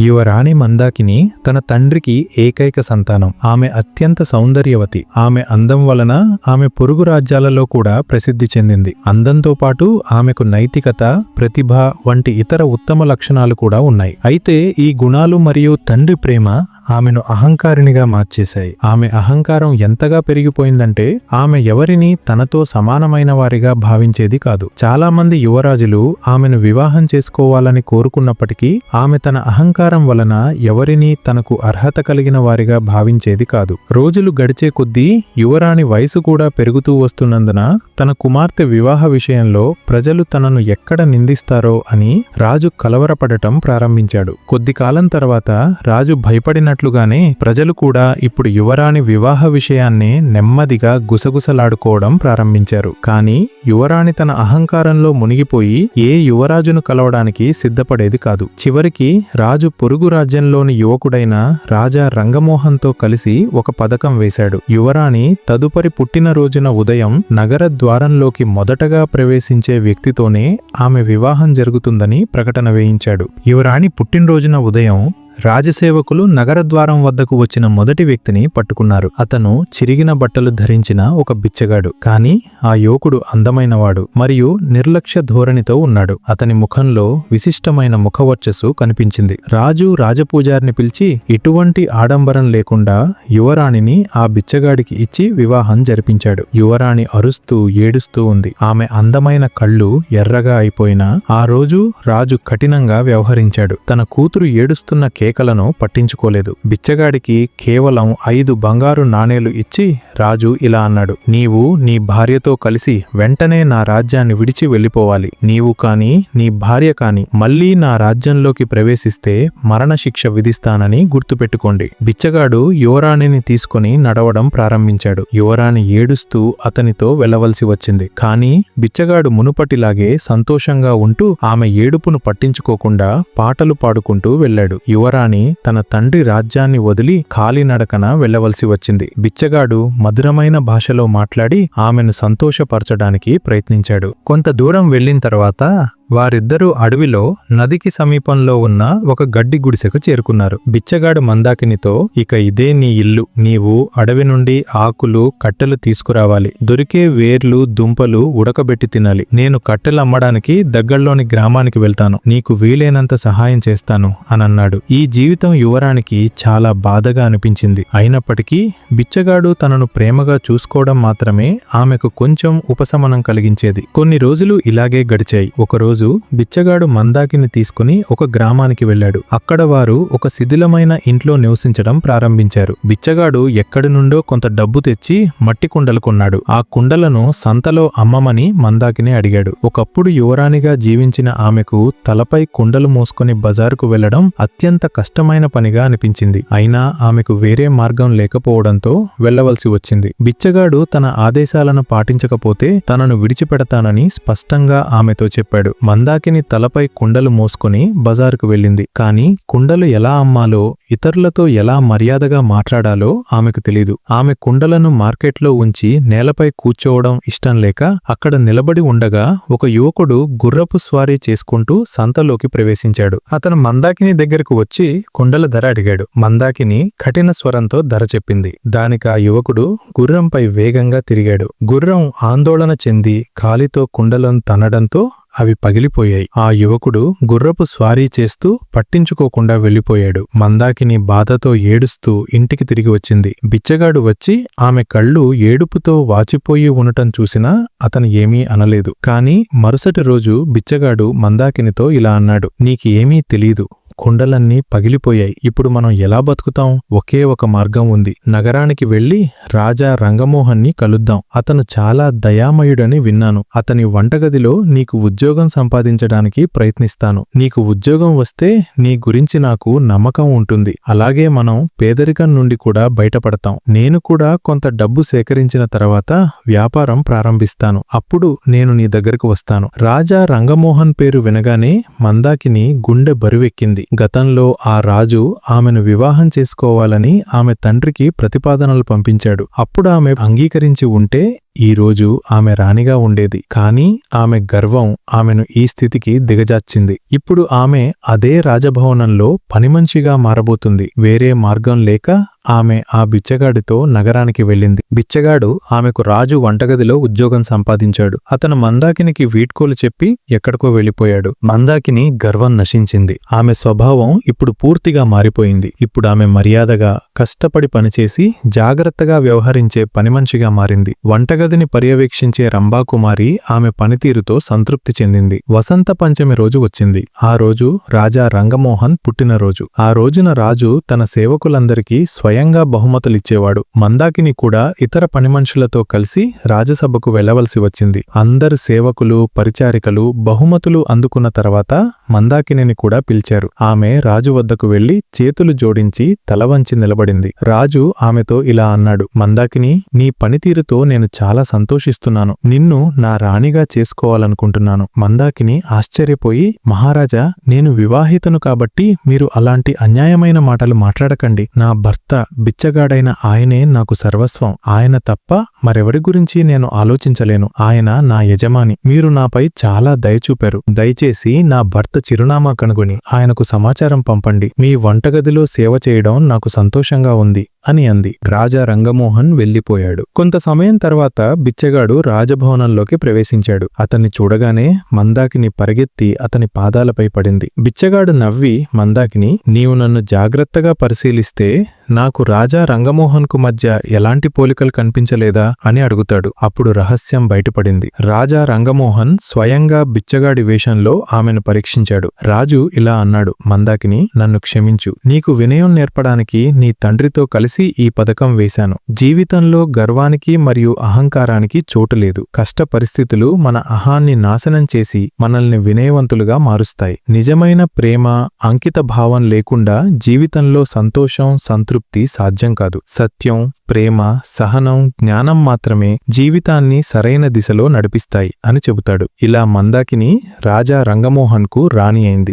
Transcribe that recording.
యువరాణి మందాకిని తన తండ్రికి ఏకైక సంతానం. ఆమె అత్యంత సౌందర్యవతి. ఆమె అందం వలన ఆమె పొరుగు రాజ్యాలలో కూడా ప్రసిద్ధి చెందింది. అందంతో పాటు ఆమెకు నైతికత ప్రతిభ వంటి ఇతర ఉత్తమ లక్షణాలు కూడా ఉన్నాయి. అయితే ఈ గుణాలు మరియు తండ్రి ప్రేమ ఆమెను అహంకారినిగా మార్చేశాయి. ఆమె అహంకారం ఎంతగా పెరిగిపోయిందంటే ఆమె ఎవరిని తనతో సమానమైన వారిగా భావించేది కాదు. చాలా మంది యువరాజులు ఆమెను వివాహం చేసుకోవాలని కోరుకున్నప్పటికీ ఆమె తన అహంకారం వలన ఎవరిని తనకు అర్హత కలిగిన వారిగా భావించేది కాదు. రోజులు గడిచే కొద్దీ యువరాణి వయసు కూడా పెరుగుతూ వస్తున్నందున తన కుమార్తె వివాహ విషయంలో ప్రజలు తనను ఎక్కడ నిందిస్తారో అని రాజు కలవరపడటం ప్రారంభించాడు. కొద్ది కాలం తర్వాత రాజు భయపడినట్లుగానే ప్రజలు కూడా ఇప్పుడు యువరాణి వివాహ విషయాన్ని నెమ్మదిగా గుసగుసలాడుకోవడం ప్రారంభించారు. కానీ యువరాణి తన అహంకారంలో మునిగిపోయి ఏ యువరాజును కలవడానికి సిద్ధపడేది కాదు. చివరికి రాజు పొరుగు రాజ్యంలోని యువకుడైన రాజా రంగమోహన్తో కలిసి ఒక పథకం వేశాడు. యువరాణి తదుపరి పుట్టినరోజున ఉదయం నగర ద్వారంలోకి మొదటగా ప్రవేశించే వ్యక్తితోనే ఆమె వివాహం జరుగుతుందని ప్రకటన వేయించాడు. యువరాణి పుట్టినరోజున ఉదయం రాజసేవకులు నగరద్వారం వద్దకు వచ్చిన మొదటి వ్యక్తిని పట్టుకున్నారు. అతను చిరిగిన బట్టలు ధరించిన ఒక బిచ్చగాడు. కాని ఆ యువకుడు అందమైనవాడు మరియు నిర్లక్ష్య ధోరణితో ఉన్నాడు. అతని ముఖంలో విశిష్టమైన ముఖవర్చస్సు కనిపించింది. రాజు రాజపూజారిని పిలిచి ఎటువంటి ఆడంబరం లేకుండా యువరాణిని ఆ బిచ్చగాడికి ఇచ్చి వివాహం జరిపించాడు. యువరాణి అరుస్తూ ఏడుస్తూ ఉంది. ఆమె అందమైన కళ్ళు ఎర్రగా అయిపోయినా ఆ రోజు రాజు కఠినంగా వ్యవహరించాడు. తన కూతురు ఏడుస్తున్న కేకలను పట్టించుకోలేదు. బిచ్చగాడికి కేవలం ఐదు బంగారు నాణేలు ఇచ్చి రాజు ఇలా అన్నాడు నీవు నీ భార్యతో కలిసి వెంటనే నా రాజ్యాన్ని విడిచి వెళ్ళిపోవాలి. నీవు కాని నీ భార్య కాని మళ్ళీ నా రాజ్యంలోకి ప్రవేశిస్తే మరణశిక్ష విధిస్తానని గుర్తుపెట్టుకోండి. బిచ్చగాడు యువరాణిని తీసుకుని నడవడం ప్రారంభించాడు. యువరాణి ఏడుస్తూ అతనితో వెళ్ళవలసి వచ్చింది. కాని బిచ్చగాడు మునుపటిలాగే సంతోషంగా ఉంటూ ఆమె ఏడుపును పట్టించుకోకుండా పాటలు పాడుకుంటూ వెళ్ళాడు. యువరాణి తన తండ్రి రాజ్యాన్ని వదిలి కాలినడకన వెళ్ళవలసి వచ్చింది. బిచ్చగాడు మధురమైన భాషలో మాట్లాడి ఆమెను సంతోషపరచడానికి ప్రయత్నించాడు. కొంత దూరం వెళ్ళిన తర్వాత వారిద్దరూ అడవిలో నదికి సమీపంలో ఉన్న ఒక గడ్డి గుడిసెకు చేరుకున్నారు. బిచ్చగాడు మందాకినితో ఇక ఇదే నీ ఇల్లు. నీవు అడవి నుండి ఆకులు కట్టెలు తీసుకురావాలి. దొరికే వేర్లు దుంపలు ఉడకబెట్టి తినాలి. నేను కట్టెలు అమ్మడానికి దగ్గరలోని గ్రామానికి వెళ్తాను. నీకు వీలైనంత సహాయం చేస్తాను అనన్నాడు. ఈ జీవితం యువరానికి చాలా బాధగా అనిపించింది. అయినప్పటికీ బిచ్చగాడు తనను ప్రేమగా చూసుకోవడం మాత్రమే ఆమెకు కొంచెం ఉపశమనం కలిగించేది. కొన్ని రోజులు ఇలాగే గడిచాయి. ఒకరోజు బిచ్చగాడు మందాకిని తీసుకుని ఒక గ్రామానికి వెళ్ళాడు. అక్కడ వారు ఒక శిథిలమైన ఇంట్లో నివసించడం ప్రారంభించారు. బిచ్చగాడు ఎక్కడి నుండో కొంత డబ్బు తెచ్చి మట్టి కుండలు కొన్నాడు. ఆ కుండలను సంతలో అమ్మమని మందాకిని అడిగాడు. ఒకప్పుడు యువరాణిగా జీవించిన ఆమెకు తలపై కుండలు మోసుకొని బజారుకు వెళ్ళడం అత్యంత కష్టమైన పనిగా అనిపించింది. అయినా ఆమెకు వేరే మార్గం లేకపోవడంతో వెళ్ళవలసి వచ్చింది. బిచ్చగాడు తన ఆదేశాలను పాటించకపోతే తనను విడిచిపెడతానని స్పష్టంగా ఆమెతో చెప్పాడు. మందాకిని తలపై కుండలు మోసుకొని బజారుకు వెళ్ళింది. కాని కుండలు ఎలా అమ్మాలో ఇతరులతో ఎలా మర్యాదగా మాట్లాడాలో ఆమెకు తెలీదు. ఆమె కుండలను మార్కెట్లో ఉంచి నేలపై కూర్చోవడం ఇష్టం లేక అక్కడ నిలబడి ఉండగా ఒక యువకుడు గుర్రపు స్వారీ చేసుకుంటూ సంతలోకి ప్రవేశించాడు. అతను మందాకిని దగ్గరకు వచ్చి కుండల ధర అడిగాడు. మందాకిని కఠిన స్వరంతో ధర చెప్పింది. దానికి ఆ యువకుడు గుర్రంపై వేగంగా తిరిగాడు. గుర్రం ఆందోళన చెంది కాలితో కుండలను తనడంతో అవి పగిలిపోయాయి. ఆ యువకుడు గుర్రపు స్వారీ చేస్తూ పట్టించుకోకుండా వెళ్ళిపోయాడు. మందాకిని బాధతో ఏడుస్తూ ఇంటికి తిరిగి వచ్చింది. బిచ్చగాడు వచ్చి ఆమె కళ్ళు ఏడుపుతో వాచిపోయి ఉండటం చూసినా అతను ఏమీ అనలేదు. కాని మరుసటి రోజు బిచ్చగాడు మందాకినితో ఇలా అన్నాడు. నీకు ఏమీ తెలీదు. కుండలన్నీ పగిలిపోయాయి. ఇప్పుడు మనం ఎలా బతుకుతాం? ఒకే ఒక మార్గం ఉంది. నగరానికి వెళ్ళి రాజా రంగమోహన్ని కలుద్దాం. అతను చాలా దయామయుడని విన్నాను. అతని వంటగదిలో నీకు ఉద్యోగం సంపాదించడానికి ప్రయత్నిస్తాను. నీకు ఉద్యోగం వస్తే నీ గురించి నాకు నమ్మకం ఉంటుంది. అలాగే మనం పేదరికం నుండి కూడా బయటపడతాం. నేను కూడా కొంత డబ్బు సేకరించిన తర్వాత వ్యాపారం ప్రారంభిస్తాను. అప్పుడు నేను నీ దగ్గరకు వస్తాను. రాజా రంగమోహన్ పేరు వినగానే మందాకిని గుండె బరువెక్కింది. గతంలో ఆ రాజు ఆమెను వివాహం చేసుకోవాలని ఆమె తండ్రికి ప్రతిపాదనలు పంపించాడు. అప్పుడు ఆమె అంగీకరించి ఉంటే ఈ రోజు ఆమె రాణిగా ఉండేది. కానీ ఆమె గర్వం ఆమెను ఈ స్థితికి దిగజార్చింది. ఇప్పుడు ఆమె అదే రాజభవనంలో పనిమనిషిగా మారబోతుంది. వేరే మార్గం లేక ఆమె ఆ బిచ్చగాడితో నగరానికి వెళ్ళింది. బిచ్చగాడు ఆమెకు రాజు వంటగదిలో ఉద్యోగం సంపాదించాడు. అతను మందాకినికి వీడ్కోలు చెప్పి ఎక్కడికో వెళ్ళిపోయాడు. మందాకిని గర్వం నశించింది. ఆమె స్వభావం ఇప్పుడు పూర్తిగా మారిపోయింది. ఇప్పుడు ఆమె మర్యాదగా కష్టపడి పనిచేసి జాగ్రత్తగా వ్యవహరించే పనిమనిషిగా మారింది. వంటగది వసంతదిని పర్యవేక్షించే రంభాకుమారి ఆమె పనితీరుతో సంతృప్తి చెందింది. వసంత పంచమి రోజు వచ్చింది. ఆ రోజు రాజా రంగమోహన్ పుట్టినరోజు. ఆ రోజున రాజు తన సేవకులందరికీ స్వయంగా బహుమతులిచ్చేవాడు. మందాకిని కూడా ఇతర పనిమనుషులతో కలిసి రాజసభకు వెళ్ళవలసి వచ్చింది. అందరు సేవకులు పరిచారికలు బహుమతులు అందుకున్న తర్వాత మందాకినిని కూడా పిలిచారు. ఆమె రాజు వద్దకు వెళ్ళి చేతులు జోడించి తలవంచి నిలబడింది. రాజు ఆమెతో ఇలా అన్నాడు. మందాకిని నీ పనితీరుతో నేను చాలా సంతోషిస్తున్నాను. నిన్ను నా రాణిగా చేసుకోవాలనుకుంటున్నాను. మందాకిని ఆశ్చర్యపోయి మహారాజా నేను వివాహితను కాబట్టి మీరు అలాంటి అన్యాయమైన మాటలు మాట్లాడకండి. నా భర్త బిచ్చగాడైన ఆయనే నాకు సర్వస్వం. ఆయన తప్ప మరెవరి గురించి నేను ఆలోచించలేను. ఆయన నా యజమాని. మీరు నాపై చాలా దయ చూపారు. దయచేసి నా భర్త చిరునామా కనుగొని ఆయనకు సమాచారం పంపండి. మీ వంటగదిలో సేవ చేయడం నాకు సంతోషంగా ఉంది. అని అంది. రాజా రంగమోహన్ వెళ్ళిపోయాడు కొంత సమయం తర్వాత బిచ్చగాడు రాజభవనంలోకి ప్రవేశించాడు. అతన్ని చూడగానే మందాకిని పరిగెత్తి అతని పాదాలపై పడింది. బిచ్చగాడు నవ్వి మందాకిని నీవు నన్ను జాగ్రత్తగా పరిశీలిస్తే నాకు రాజా రంగమోహన్కు మధ్య ఎలాంటి పోలికలు కనిపించలేదా అని అడుగుతాడు. అప్పుడు రహస్యం బయటపడింది. రాజా రంగమోహన్ స్వయంగా బిచ్చగాడి వేషంలో ఆమెను పరీక్షించాడు. రాజు ఇలా అన్నాడు మందాకిని నన్ను క్షమించు. నీకు వినయం నేర్పడానికి నీ తండ్రితో కలిసి ఈ పథకం వేశాను. జీవితంలో గర్వానికి మరియు అహంకారానికి చోటు లేదు. కష్ట పరిస్థితులు మన అహాన్ని నాశనం చేసి మనల్ని వినయవంతులుగా మారుస్తాయి. నిజమైన ప్రేమ అంకిత భావం లేకుండా జీవితంలో సంతోషం సంతృప్తి సాధ్యం కాదు. సత్యం ప్రేమ సహనం జ్ఞానం మాత్రమే జీవితాన్ని సరైన దిశలో నడిపిస్తాయి అని చెబుతాడు. ఇలా మందాకిని రాజా రంగమోహన్కు రాణి అయింది.